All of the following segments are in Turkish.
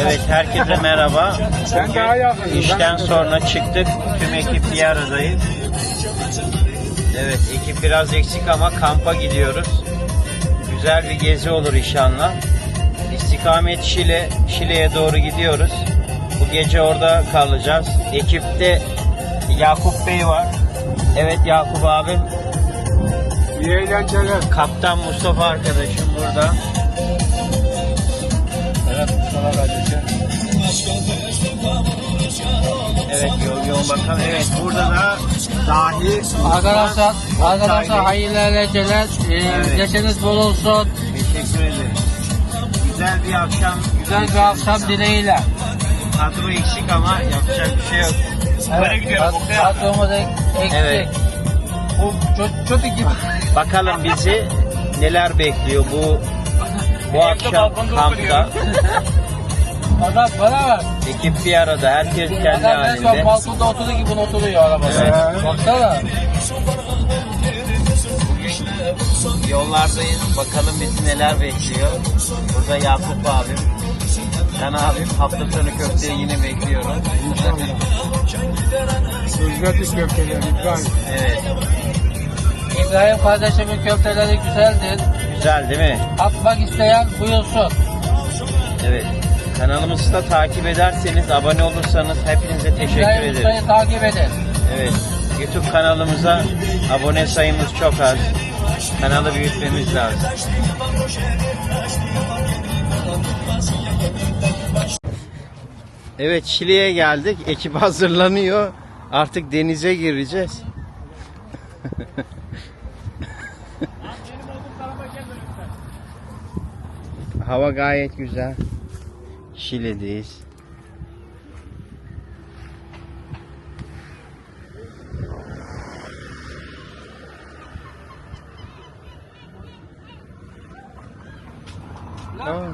Evet herkese merhaba. Yakın. İşten sonra çıktık. Tüm ekip bir aradayız. Evet ekip biraz eksik ama kampa gidiyoruz. Güzel bir gezi olur inşallah. İstikamet Şile, Şile'ye doğru gidiyoruz. Bu gece orada kalacağız. Ekipte Yakup Bey var. Evet Yakup abim. İyi eğlenceler. Kaptan Mustafa arkadaşım burada. Evet yoğun yoğun bakalım. Evet burada da dahi Arkadaşlar, arkadaşlar hayırlı eğlenceler. Ee, Evet. Geceniz bol olsun. Teşekkür ederim. Güzel bir akşam. Güzel bir akşam dileğiyle. Kadro eksik ama yapacak bir şey yok. Evet, kad- kadromuz ek- eksik. Evet. Bu çok, çok iki. Bakalım bizi neler bekliyor bu bu akşam kampta. Adam bana bak. Ekip bir arada. Herkes kendi Adam halinde. balkonda oturduğu gibi oturuyor arabada. Evet. Baksana. Yollardayız. Bakalım bizi neler bekliyor. Burada Yakup abim. Can abim hafta sonu köfteyi yine bekliyorum. Özledik köfteleri İbrahim. Evet. İbrahim kardeşimin köfteleri güzeldir. Güzel değil mi? Atmak isteyen buyursun. Evet. Kanalımızı da takip ederseniz, abone olursanız hepinize teşekkür ederim. Usta'yı takip edin. Evet. YouTube kanalımıza abone sayımız çok az. Kanalı büyütmemiz lazım. Evet Şili'ye geldik. Ekip hazırlanıyor. Artık denize gireceğiz. Hava gayet güzel. Şili'deyiz. Aa.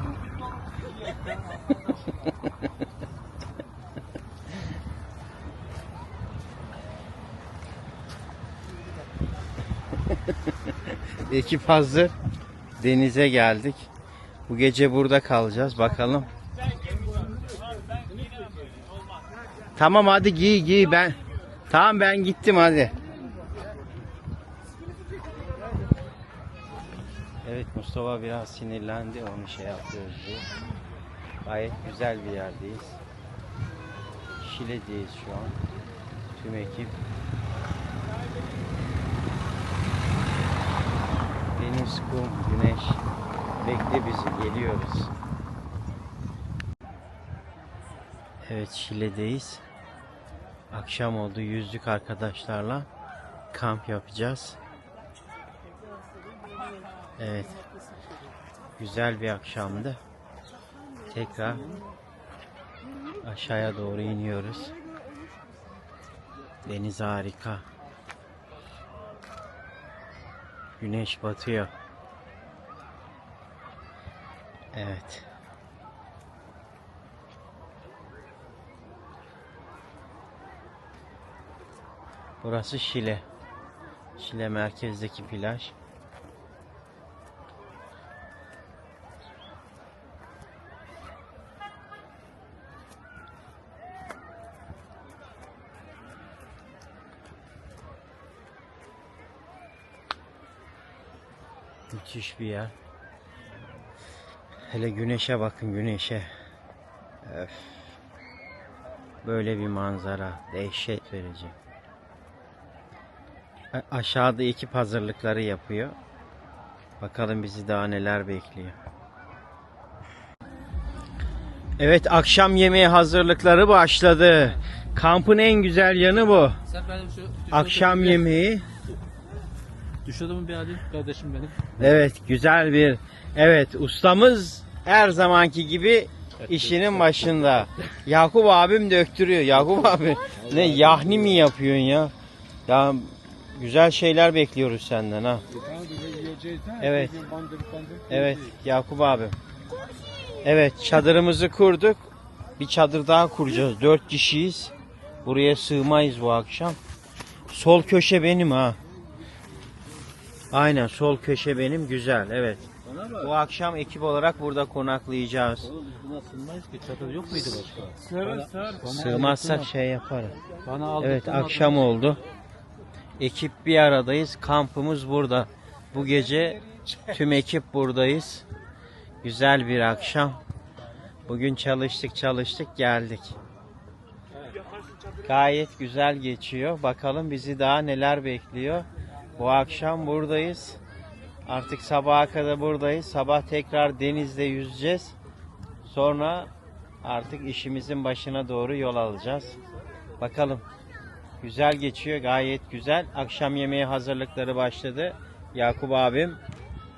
Ekip hazır. Denize geldik. Bu gece burada kalacağız. Bakalım. Tamam hadi giy giy ben. Tamam ben gittim hadi. Evet Mustafa biraz sinirlendi onu şey yapıyoruz diye. Gayet güzel bir yerdeyiz. Şile'deyiz şu an. Tüm ekip. Deniz, kum, güneş. Bekle bizi geliyoruz. Evet Şile'deyiz. Akşam oldu yüzdük arkadaşlarla. Kamp yapacağız. Evet. Güzel bir akşamdı. Tekrar aşağıya doğru iniyoruz. Deniz harika. Güneş batıyor. Evet. Burası Şile. Şile merkezdeki plaj. Müthiş bir yer. Hele güneşe bakın güneşe. Öf. Böyle bir manzara. Dehşet verici. A- Aşağıda ekip hazırlıkları yapıyor. Bakalım bizi daha neler bekliyor. Evet akşam yemeği hazırlıkları başladı. Kampın en güzel yanı bu. Akşam yemeği. Düşürdüm bir adet kardeşim benim. Evet güzel bir evet ustamız her zamanki gibi işinin başında. Yakup abim döktürüyor. Yakup abi ne yahni mi yapıyorsun ya? Ya güzel şeyler bekliyoruz senden ha. Evet. Evet Yakup abi. Evet çadırımızı kurduk. Bir çadır daha kuracağız. Dört kişiyiz. Buraya sığmayız bu akşam. Sol köşe benim ha. Aynen sol köşe benim güzel evet. Bu akşam ekip olarak burada konaklayacağız. Oğlum biz buna sığmayız ki. Çadır yok muydu başka? Sığır sığır. Bana Sığmazsak şey. Bana aldırtma Evet akşam oldu. Ekip bir aradayız. Kampımız burada. Bu gece tüm ekip buradayız. Güzel bir akşam. Bugün çalıştık çalıştık geldik. Gayet güzel geçiyor. Bakalım bizi daha neler bekliyor. Bu akşam buradayız. Artık sabaha kadar buradayız. Sabah tekrar denizde yüzeceğiz. Sonra artık işimizin başına doğru yol alacağız. Bakalım. Güzel geçiyor, gayet güzel. Akşam yemeği hazırlıkları başladı. Yakup abim,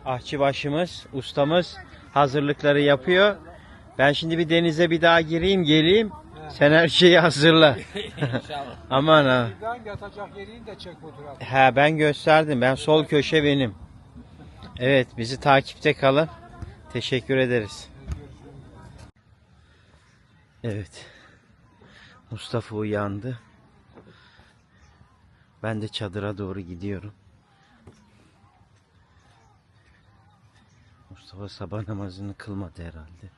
ahçıbaşımız, ustamız hazırlıkları yapıyor. Ben şimdi bir denize bir daha gireyim, geleyim. Sen her şeyi hazırla. Aman ha. İbrahim yatacak yerini de çek. He ben gösterdim. Ben sol köşe benim. Evet bizi takipte kalın. Teşekkür ederiz. Evet. Mustafa uyandı. Ben de çadıra doğru gidiyorum. Mustafa sabah namazını kılmadı herhalde.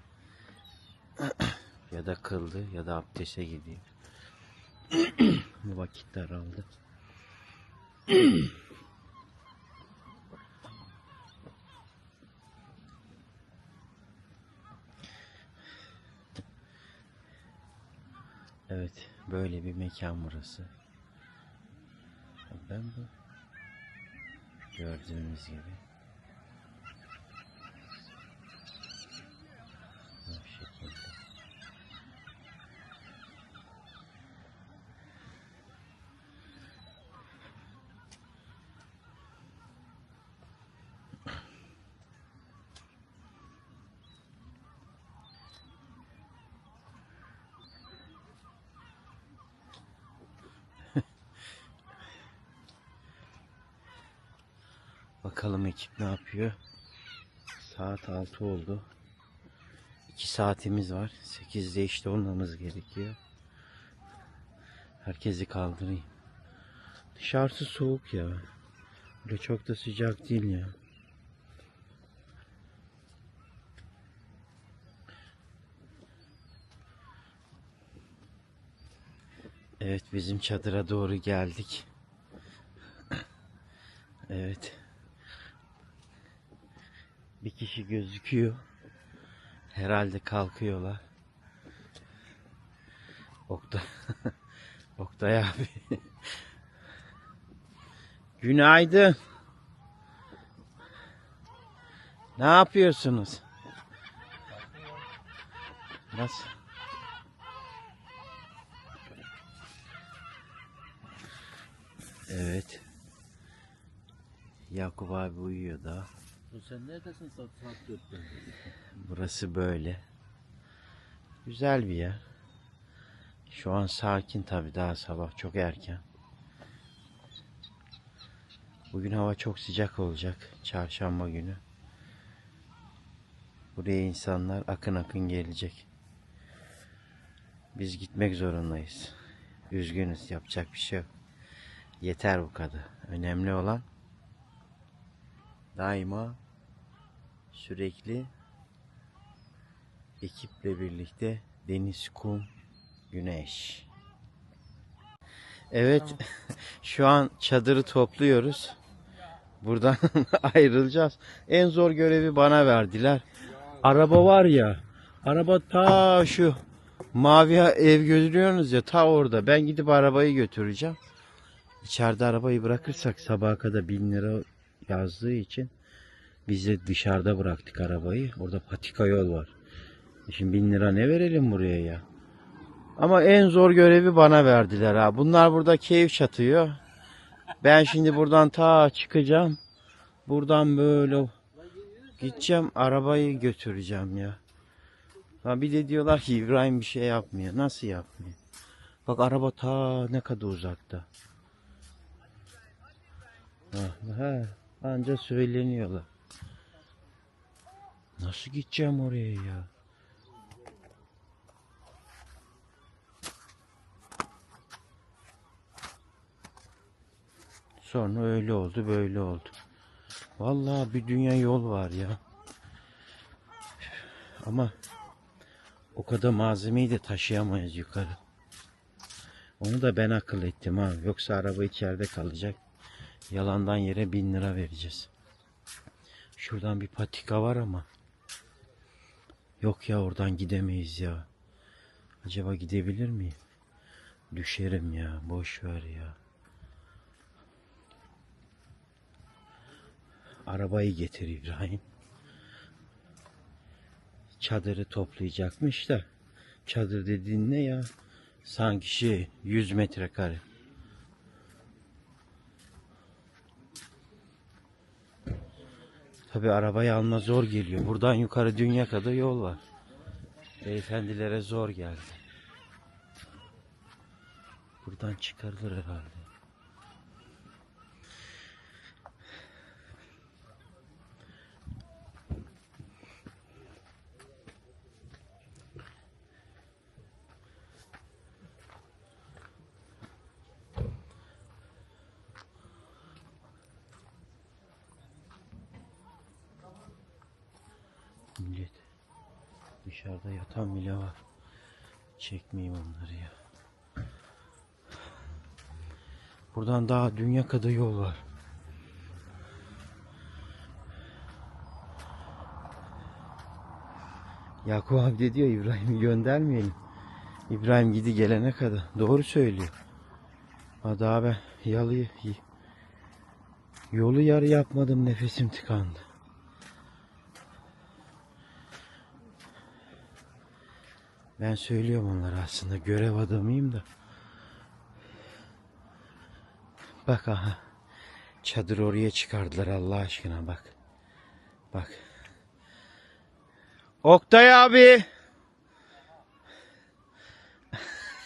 ya da kıldı ya da abdeste gidiyor. Bu vakit daraldı. Evet, böyle bir mekan burası. Ben bu gördüğünüz gibi. Bu şekilde. Bakalım ekip ne yapıyor. Saat 6 oldu. 2 saatimiz var. 8'de işte olmamız gerekiyor. Herkesi kaldırayım. Dışarısı soğuk ya. Böyle çok da sıcak değil ya. Evet bizim çadıra doğru geldik. Evet. Bir kişi gözüküyor. Herhalde kalkıyorlar. Oktay. Oktay abi. Günaydın. Ne yapıyorsunuz? Nasıl? Evet. Yakup abi uyuyor daha. Sen neredesin saat, saat dörtte? Burası böyle. Güzel bir yer. Şu an sakin tabi daha sabah çok erken. Bugün hava çok sıcak olacak. Çarşamba günü. Buraya insanlar akın akın gelecek. Biz gitmek zorundayız. Üzgünüz yapacak bir şey yok. Yeter bu kadar. Önemli olan daima sürekli ekiple birlikte deniz, kum, güneş. Evet, şu an çadırı topluyoruz. Buradan ayrılacağız. En zor görevi bana verdiler. Araba var ya, araba ta şu mavi ev görüyorsunuz ya ta orada. Ben gidip arabayı götüreceğim. İçeride arabayı bırakırsak sabaha kadar bin lira yazdığı için biz dışarıda bıraktık arabayı. Orada patika yol var. Şimdi bin lira ne verelim buraya ya? Ama en zor görevi bana verdiler ha. Bunlar burada keyif çatıyor. Ben şimdi buradan ta çıkacağım. Buradan böyle gideceğim arabayı götüreceğim ya. Ha bir de diyorlar ki İbrahim bir şey yapmıyor. Nasıl yapmıyor? Bak araba ta ne kadar uzakta. Ha, ha, anca söyleniyorlar. Nasıl gideceğim oraya ya? Sonra öyle oldu böyle oldu. Vallahi bir dünya yol var ya. Ama o kadar malzemeyi de taşıyamayız yukarı. Onu da ben akıl ettim ha. Yoksa araba içeride kalacak. Yalandan yere bin lira vereceğiz. Şuradan bir patika var ama. Yok ya oradan gidemeyiz ya. Acaba gidebilir miyim? Düşerim ya. Boş ver ya. Arabayı getir İbrahim. Çadırı toplayacakmış da. Çadır dediğin ne ya? Sanki şey 100 metrekare. Tabi arabayı alma zor geliyor. Buradan yukarı dünya kadar yol var. Beyefendilere zor geldi. Buradan çıkarılır herhalde. Millet dışarıda yatan bile var. Çekmeyeyim onları ya. Buradan daha dünya kadar yol var. Yakup abi de diyor İbrahim'i göndermeyelim. İbrahim gidi gelene kadar. Doğru söylüyor. Ha daha ben yalıyı yolu yarı yapmadım nefesim tıkandı. Ben söylüyorum onlara aslında görev adamıyım da. Bak aha. Çadır oraya çıkardılar Allah aşkına bak. Bak. Oktay abi.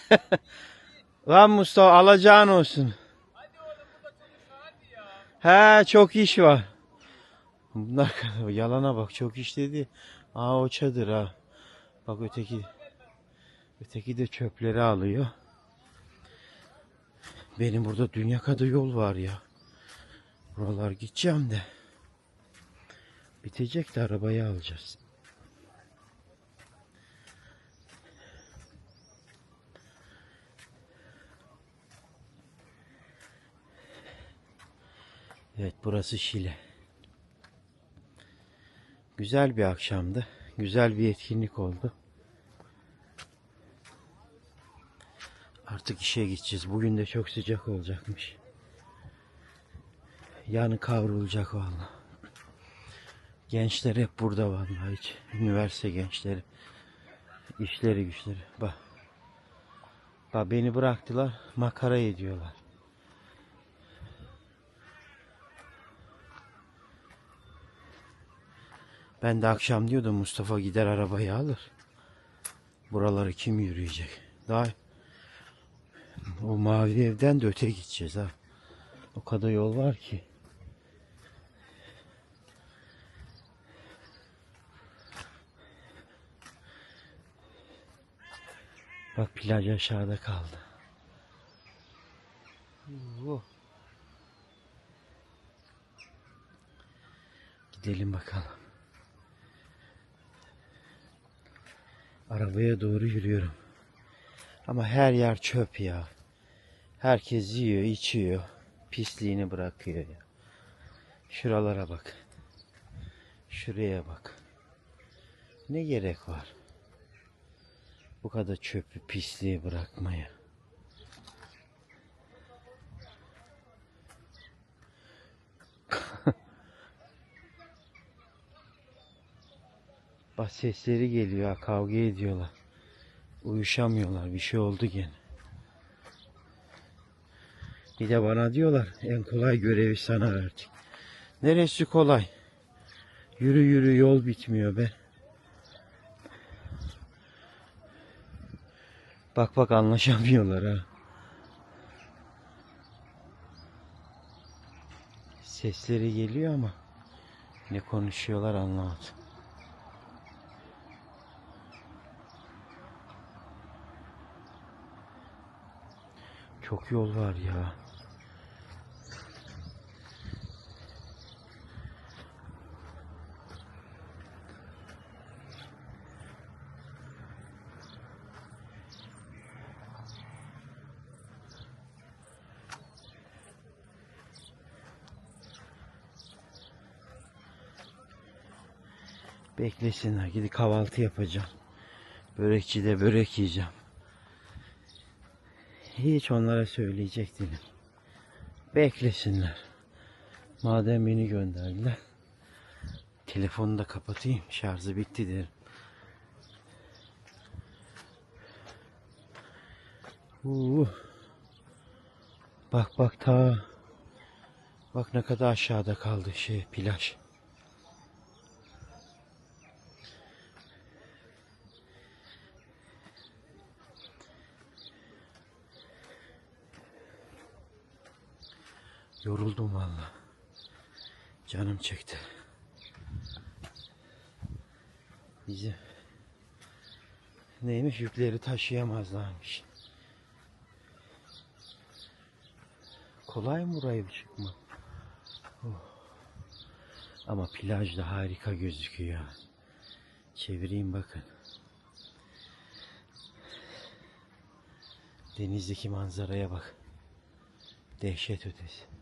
Lan Mustafa alacağın olsun. He çok iş var. Bunlar yalana bak çok iş dedi. Aa o çadır ha. Bak öteki öteki de çöpleri alıyor. Benim burada dünya kadar yol var ya. Buralar gideceğim de. Bitecek de arabayı alacağız. Evet burası Şile. Güzel bir akşamdı. Güzel bir etkinlik oldu. Artık işe gideceğiz. Bugün de çok sıcak olacakmış. Yarın kavrulacak vallahi. Gençler hep burada vallahi hiç. Üniversite gençleri. İşleri güçleri. Bak. Bak beni bıraktılar. Makara ediyorlar. Ben de akşam diyordum Mustafa gider arabayı alır. Buraları kim yürüyecek? Daha o mavi evden de öte gideceğiz ha. O kadar yol var ki. Bak plaj aşağıda kaldı. Oh. Gidelim bakalım. Arabaya doğru yürüyorum. Ama her yer çöp ya. Herkes yiyor, içiyor. Pisliğini bırakıyor. Şuralara bak. Şuraya bak. Ne gerek var? Bu kadar çöpü pisliği bırakmaya. Bak sesleri geliyor kavga ediyorlar. Uyuşamıyorlar bir şey oldu gene. Bir de bana diyorlar en kolay görevi sana verdik. Neresi kolay? Yürü yürü yol bitmiyor be. Bak bak anlaşamıyorlar ha. Sesleri geliyor ama ne konuşuyorlar anlamadım. Çok yol var ya. Beklesinler. Gidip kahvaltı yapacağım. Börekçide börek yiyeceğim. Hiç onlara söyleyecek değilim. Beklesinler. Madem beni gönderdiler. Telefonu da kapatayım. Şarjı bitti derim. Uh. Bak bak ta. Bak ne kadar aşağıda kaldı şey plaj. Yoruldum valla. Canım çekti. Bizi neymiş yükleri taşıyamazlarmış. Kolay mı buraya çıkma? Oh. Ama plaj da harika gözüküyor. Çevireyim bakın. Denizdeki manzaraya bak. Dehşet ötesi.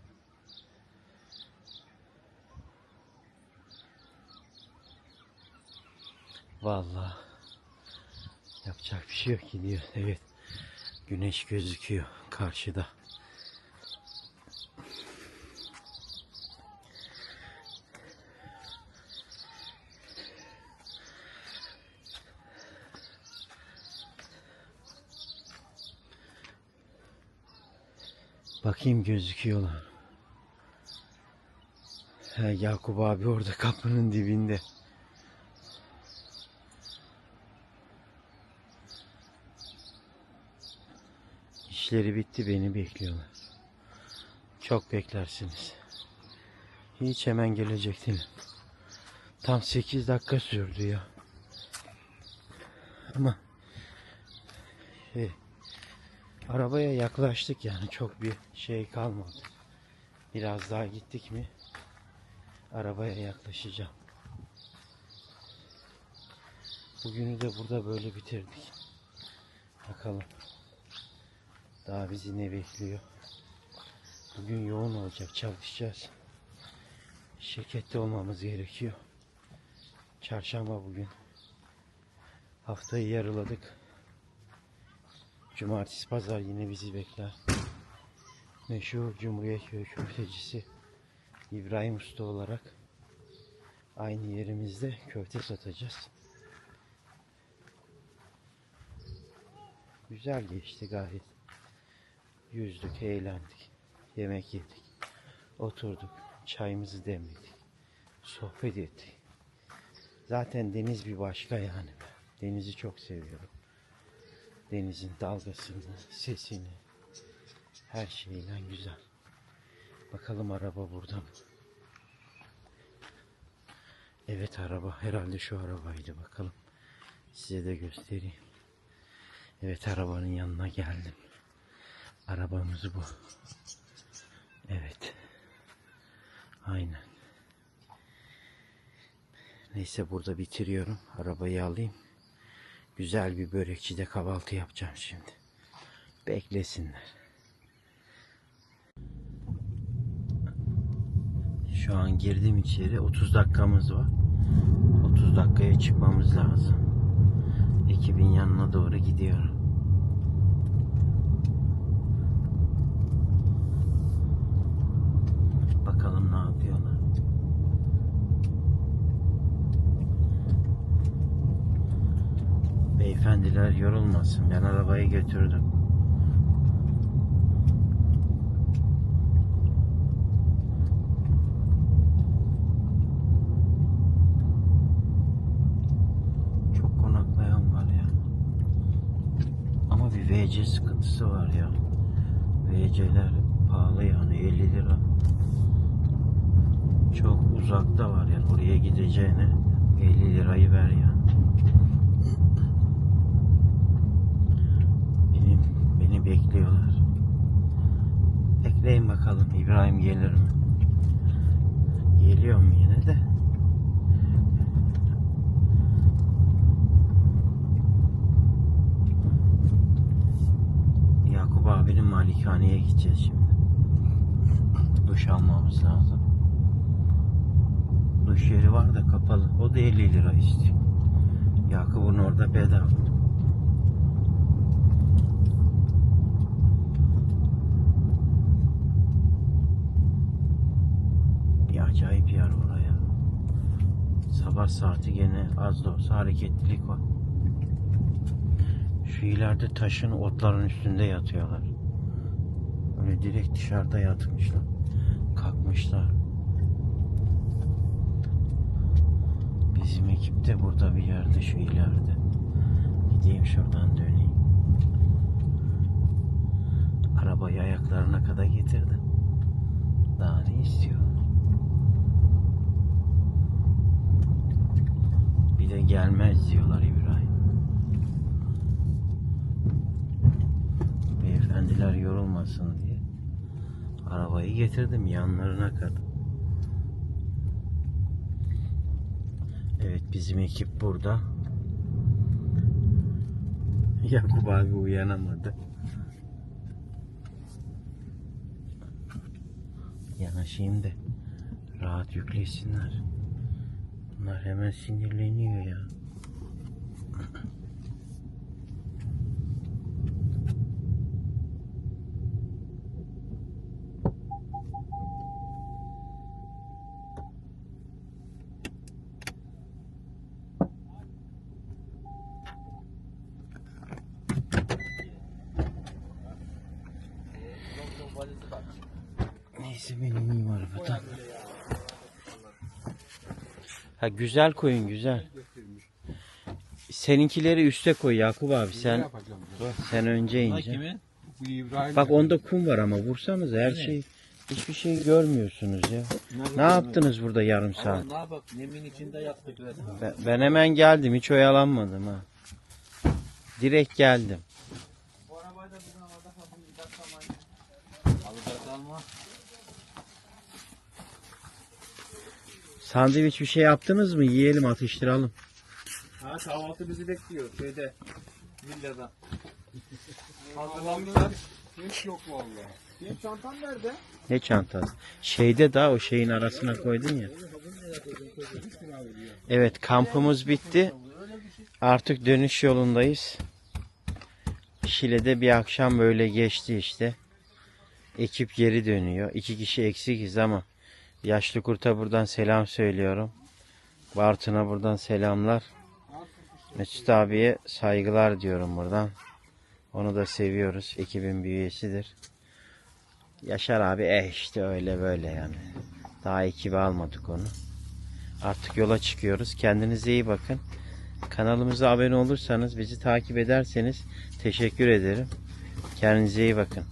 Vallahi yapacak bir şey yok gidiyor. Evet. Güneş gözüküyor karşıda. Bakayım gözüküyorlar. He, Yakup abi orada kapının dibinde. İşleri bitti beni bekliyorlar. Çok beklersiniz. Hiç hemen gelecek. Tam 8 dakika sürdü ya. Ama şey, arabaya yaklaştık yani çok bir şey kalmadı. Biraz daha gittik mi arabaya yaklaşacağım. Bugünü de burada böyle bitirdik. Bakalım. Daha bizi ne bekliyor? Bugün yoğun olacak, çalışacağız. Şirkette olmamız gerekiyor. Çarşamba bugün. Haftayı yarıladık. Cumartesi, pazar yine bizi bekler. Meşhur Cumhuriyet Köy köftecisi İbrahim Usta olarak aynı yerimizde köfte satacağız. Güzel geçti gayet. Yüzdük, eğlendik. Yemek yedik. Oturduk. Çayımızı demledik. Sohbet ettik. Zaten deniz bir başka yani. Denizi çok seviyorum. Denizin dalgasını, sesini, her şeyle güzel. Bakalım araba burada mı? Evet araba. Herhalde şu arabaydı. Bakalım. Size de göstereyim. Evet arabanın yanına geldim. Arabamız bu. Evet. Aynen. Neyse burada bitiriyorum. Arabayı alayım. Güzel bir börekçide kahvaltı yapacağım şimdi. Beklesinler. Şu an girdim içeri. 30 dakikamız var. 30 dakikaya çıkmamız lazım. Ekibin yanına doğru gidiyorum. Bakalım ne yapıyorlar. Beyefendiler yorulmasın. Ben arabayı götürdüm. Çok konaklayan var ya. Ama bir VC sıkıntısı var ya. VC'ler pahalı yani 50 lira. Çok uzakta var yani oraya gideceğine 50 lirayı ver yani. Beni, beni bekliyorlar. Bekleyin bakalım İbrahim gelir mi? Geliyor mu yine de? Yakup abinin malikaneye gideceğiz şimdi. Duş almamız lazım. Duş yeri var da kapalı. O da 50 lira istiyor. Yakup'un orada bedava. Bir acayip yer oraya. Sabah saati gene az da olsa hareketlilik var. Şu ileride taşın otların üstünde yatıyorlar. Öyle direkt dışarıda yatmışlar. Kalkmışlar. Bizim ekip de burada bir yerde şu ileride. Gideyim şuradan döneyim. Arabayı ayaklarına kadar getirdim. Daha ne istiyor? Bir de gelmez diyorlar İbrahim. Beyefendiler yorulmasın diye. Arabayı getirdim yanlarına kadar. Evet bizim ekip burada. Yakup abi uyanamadı. Yanaşayım da rahat yüklesinler. Bunlar hemen sinirleniyor ya. Neyse benim iyiyim arabadan. Ha güzel koyun güzel. Seninkileri üste koy Yakup abi Ne sen yapacağım? sen önce ince. Bu. Bak onda kum var ama vursanız her şey hiçbir şey görmüyorsunuz ya. Ne yaptınız burada yarım saat? Ne bak yemin içinde yattık resmen. Ben, ben hemen geldim hiç oyalanmadım ha. Direkt geldim. Alacak alma. Sandviç bir şey yaptınız mı? Yiyelim atıştıralım. Ha kahvaltı bizi bekliyor şeyde. Villada. Hazırlandılar. Hiç yok vallahi. Benim çantam nerede? Ne çantası? Şeyde daha o şeyin arasına koydun ya. Evet kampımız bitti. Artık dönüş yolundayız. Şile'de bir akşam böyle geçti işte. Ekip geri dönüyor. İki kişi eksikiz ama yaşlı kurta buradan selam söylüyorum. Bartın'a buradan selamlar. Mesut abiye saygılar diyorum buradan. Onu da seviyoruz. Ekibin bir üyesidir. Yaşar abi eh işte öyle böyle yani. Daha ekibi almadık onu. Artık yola çıkıyoruz. Kendinize iyi bakın. Kanalımıza abone olursanız, bizi takip ederseniz teşekkür ederim. Kendinize iyi bakın.